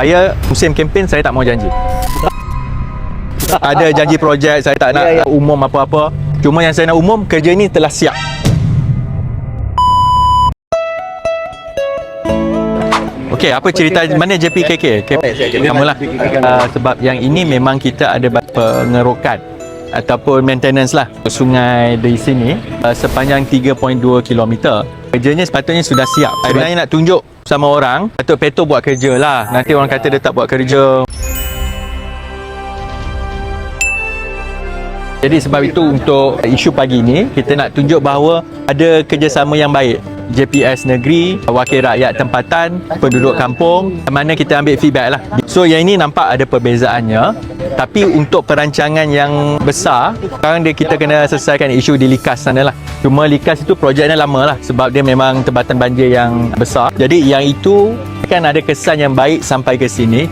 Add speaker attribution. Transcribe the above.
Speaker 1: Saya musim kempen saya tak mau janji. Ada janji projek saya tak nak
Speaker 2: Ya, ya.
Speaker 1: umum apa-apa. Cuma yang saya nak umum kerja ni telah siap. Okey, apa cerita mana JPKK? Okay. Kamu lah. Uh, sebab yang ini memang kita ada pengerokan ataupun maintenance lah sungai di sini uh, sepanjang 3.2 km. Kerjanya sepatutnya sudah siap. Sebenarnya nak tunjuk sama orang, Datuk Peto buat kerja lah. Nanti orang kata dia tak buat kerja. Jadi sebab itu untuk isu pagi ini kita nak tunjuk bahawa ada kerjasama yang baik JPS negeri, wakil rakyat tempatan, penduduk kampung mana kita ambil feedback lah. So yang ini nampak ada perbezaannya tapi untuk perancangan yang besar sekarang dia kita kena selesaikan isu di Likas sana lah. Cuma Likas itu projeknya lama lah sebab dia memang tempatan banjir yang besar. Jadi yang itu kan ada kesan yang baik sampai ke sini